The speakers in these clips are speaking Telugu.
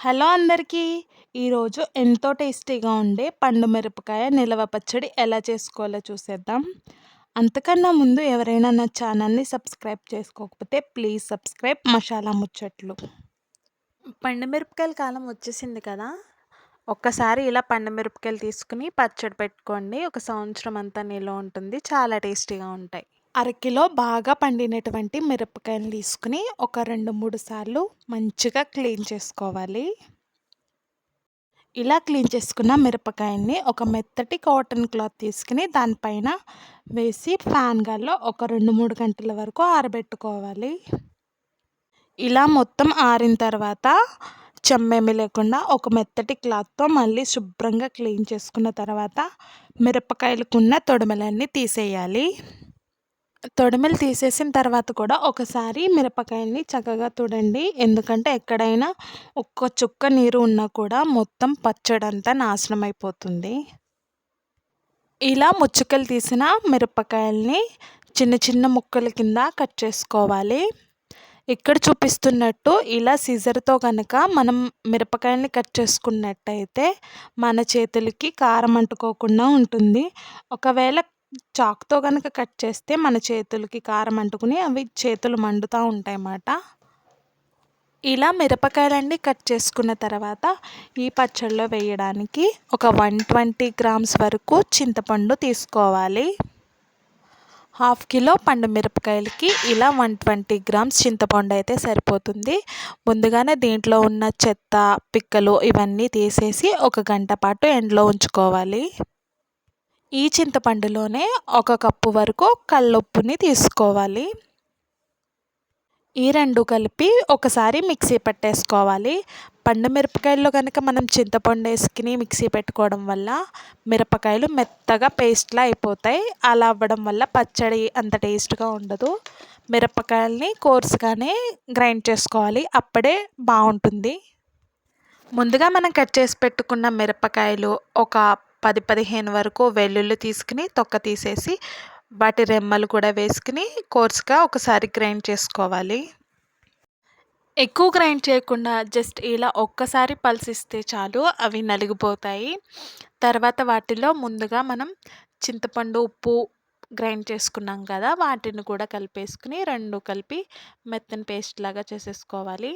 హలో అందరికీ. ఈరోజు ఎంతో టేస్టీగా ఉండే పండు మిరపకాయ నిలవ పచ్చడి ఎలా చేసుకోవాలో చూసేద్దాం. అంతకన్నా ముందు ఎవరైనా నా ఛానల్ని సబ్స్క్రైబ్ చేసుకోకపోతే ప్లీజ్ సబ్స్క్రైబ్ మసాలా ముచ్చట్లు. పండు మిరపకాయల కాలం వచ్చేసింది కదా. ఒక్కసారి ఇలా పండు మిరపకాయలు తీసుకుని పచ్చడి పెట్టుకోండి. ఒక సంవత్సరం అంతా నిల్వ ఉంటుంది. చాలా టేస్టీగా ఉంటాయి. అరకిలో బాగా పండినటువంటి మిరపకాయలు తీసుకుని ఒక రెండు మూడు సార్లు మంచిగా క్లీన్ చేసుకోవాలి. ఇలా క్లీన్ చేసుకున్న మిరపకాయల్ని ఒక మెత్తటి కాటన్ క్లాత్ తీసుకుని దానిపైన వేసి ఫ్యాన్ గాల్లో ఒక రెండు మూడు గంటల వరకు ఆరబెట్టుకోవాలి. ఇలా మొత్తం ఆరిన తర్వాత చెమ్మేమి లేకుండా ఒక మెత్తటి క్లాత్తో మళ్ళీ శుభ్రంగా క్లీన్ చేసుకున్న తర్వాత మిరపకాయలకున్న తొడమలన్నీ తీసేయాలి. తొడిమెలు తీసేసిన తర్వాత కూడా ఒకసారి మిరపకాయల్ని చక్కగా తుడండి. ఎందుకంటే ఎక్కడైనా ఒక్క చుక్క నీరు ఉన్నా కూడా మొత్తం పచ్చడంతా నాశనం అయిపోతుంది. ఇలా ముచ్చుకలు తీసిన మిరపకాయల్ని చిన్న చిన్న ముక్కల కింద కట్ చేసుకోవాలి. ఇక్కడ చూపిస్తున్నట్టు ఇలా సీజర్తో కనుక మనం మిరపకాయల్ని కట్ చేసుకున్నట్టయితే మన చేతులకి కారం అంటుకోకుండా ఉంటుంది. ఒకవేళ చాక్తో కనుక కట్ చేస్తే మన చేతులకి కారం అంటుకుని అవి చేతులు మండుతూ ఉంటాయి అన్నమాట ఇలా మిరపకాయలన్నీ కట్ చేసుకున్న తర్వాత ఈ పచ్చళ్ళలో వేయడానికి ఒక వన్ ట్వంటీ గ్రామ్స్ వరకు చింతపండు తీసుకోవాలి. హాఫ్ కిలో పండు మిరపకాయలకి ఇలా వన్ ట్వంటీ గ్రామ్స్ చింతపండు అయితే సరిపోతుంది. ముందుగానే దీంట్లో ఉన్న చెత్త పిక్కలు ఇవన్నీ తీసేసి ఒక గంట పాటు ఎండలో ఉంచుకోవాలి. ఈ చింతపండులోనే ఒక కప్పు వరకు కల్లుప్పుని తీసుకోవాలి. ఈ రెండు కలిపి ఒకసారి మిక్సీ పట్టేసుకోవాలి. పండు మిరపకాయల్లో కనుక మనం చింతపండు వేసుకుని మిక్సీ పెట్టుకోవడం వల్ల మిరపకాయలు మెత్తగా పేస్ట్లా అయిపోతాయి. అలా అవ్వడం వల్ల పచ్చడి అంత టేస్ట్గా ఉండదు. మిరపకాయల్ని కోర్సుగానే గ్రైండ్ చేసుకోవాలి. అప్పుడే బాగుంటుంది. ముందుగా మనం కట్ చేసి పెట్టుకున్న మిరపకాయలు ఒక పది పదిహేను వరకు వెల్లుల్లి తీసుకుని తొక్క తీసేసి వాటి రెమ్మలు కూడా వేసుకుని కోర్స్గా ఒకసారి గ్రైండ్ చేసుకోవాలి. ఎక్కువ గ్రైండ్ చేయకుండా జస్ట్ ఇలా ఒక్కసారి పల్సిస్తే చాలు అవి నలిగిపోతాయి. తర్వాత వాటిలో ముందుగా మనం చింతపండు ఉప్పు గ్రైండ్ చేసుకున్నాం కదా వాటిని కూడా కలిపేసుకుని రెండు కలిపి మెత్తని పేస్ట్ లాగా చేసేసుకోవాలి.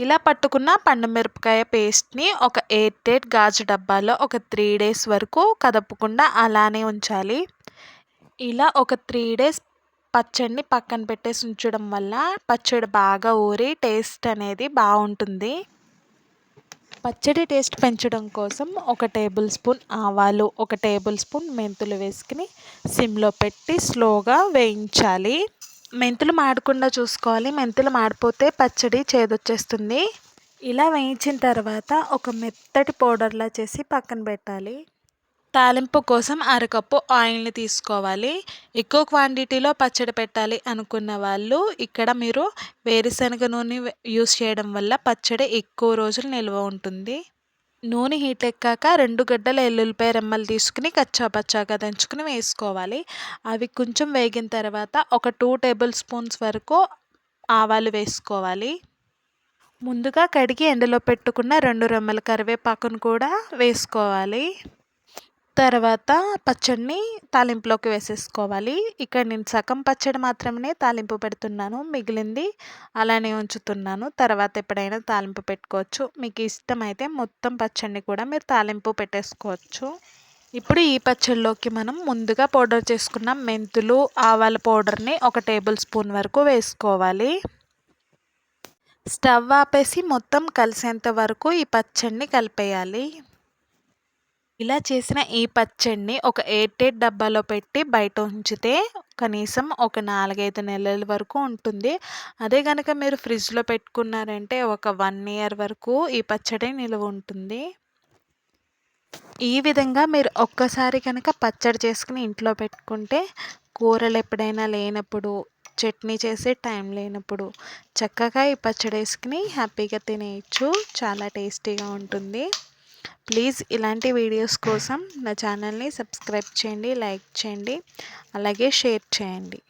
ఇలా పట్టుకున్న పండు మిరపకాయ పేస్ట్ని ఒక ఎయిట్ టైట్ గాజు డబ్బాలో ఒక త్రీ డేస్ వరకు కదపకుండా అలానే ఉంచాలి. ఇలా ఒక త్రీ డేస్ పచ్చడిని పక్కన పెట్టేసి ఉంచడం వల్ల పచ్చడి బాగా ఊరి టేస్ట్ అనేది బాగుంటుంది. పచ్చడి టేస్ట్ పెంచడం కోసం ఒక టేబుల్ స్పూన్ ఆవాలు ఒక టేబుల్ స్పూన్ మెంతులు వేసుకుని సిమ్లో పెట్టి స్లోగా వేయించాలి. మెంతులు మాడకుండా చూసుకోవాలి. మెంతులు మాడిపోతే పచ్చడి చేదొచ్చేస్తుంది. ఇలా వేయించిన తర్వాత ఒక మెత్తటి పౌడర్లా చేసి పక్కన పెట్టాలి. తాలింపు కోసం అరకప్పు ఆయిల్ని తీసుకోవాలి. ఎక్కువ క్వాంటిటీలో పచ్చడి పెట్టాలి అనుకున్న వాళ్ళు ఇక్కడ మీరు వేరుశనగ నూనె యూస్ చేయడం వల్ల పచ్చడి ఎక్కువ రోజులు నిల్వ ఉంటుంది. నూనె హీట్ ఎక్కాక రెండు గడ్డల ఎల్లుల్లిపాయ రెమ్మలు తీసుకుని కచ్చా పచ్చాగా దంచుకుని వేసుకోవాలి. అవి కొంచెం వేగిన తర్వాత ఒక టూ టేబుల్ స్పూన్స్ వరకు ఆవాలు వేసుకోవాలి. ముందుగా కడిగి ఎండలో పెట్టుకున్న రెండు రెమ్మల కరివేపాకును కూడా వేసుకోవాలి. తర్వాత పచ్చడిని తాలింపులోకి వేసేసుకోవాలి. ఇక్కడ నేను సగం పచ్చడి మాత్రమే తాలింపు పెడుతున్నాను. మిగిలింది అలానే ఉంచుతున్నాను. తర్వాత ఎప్పుడైనా తాలింపు పెట్టుకోవచ్చు. మీకు ఇష్టమైతే మొత్తం పచ్చడిని కూడా మీరు తాలింపు పెట్టేసుకోవచ్చు. ఇప్పుడు ఈ పచ్చడిలోకి మనం ముందుగా పౌడర్ చేసుకున్న మెంతులు ఆవాల పౌడర్ని ఒక టేబుల్ స్పూన్ వరకు వేసుకోవాలి. స్టవ్ ఆపేసి మొత్తం కలిసేంత వరకు ఈ పచ్చడిని కలిపేయాలి. ఇలా చేసిన ఈ పచ్చడిని ఒక ఎయిట్ డబ్బాలో పెట్టి బయట ఉంచితే కనీసం ఒక నాలుగైదు నెలల వరకు ఉంటుంది. అదే కనుక మీరు ఫ్రిడ్జ్లో పెట్టుకున్నారంటే ఒక వన్ ఇయర్ వరకు ఈ పచ్చడి నిలువ ఉంటుంది. ఈ విధంగా మీరు ఒక్కసారి కనుక పచ్చడి చేసుకుని ఇంట్లో పెట్టుకుంటే కూరలు ఎప్పుడైనా లేనప్పుడు చట్నీ చేసే టైం లేనప్పుడు చక్కగా ఈ పచ్చడి వేసుకుని హ్యాపీగా తినేయచ్చు. చాలా టేస్టీగా ఉంటుంది. ప్లీజ్ ఇలాంటి వీడియోస్ కోసం నా ఛానల్ని సబ్స్క్రైబ్ చేయండి లైక్ చేయండి అలాగే షేర్ చేయండి.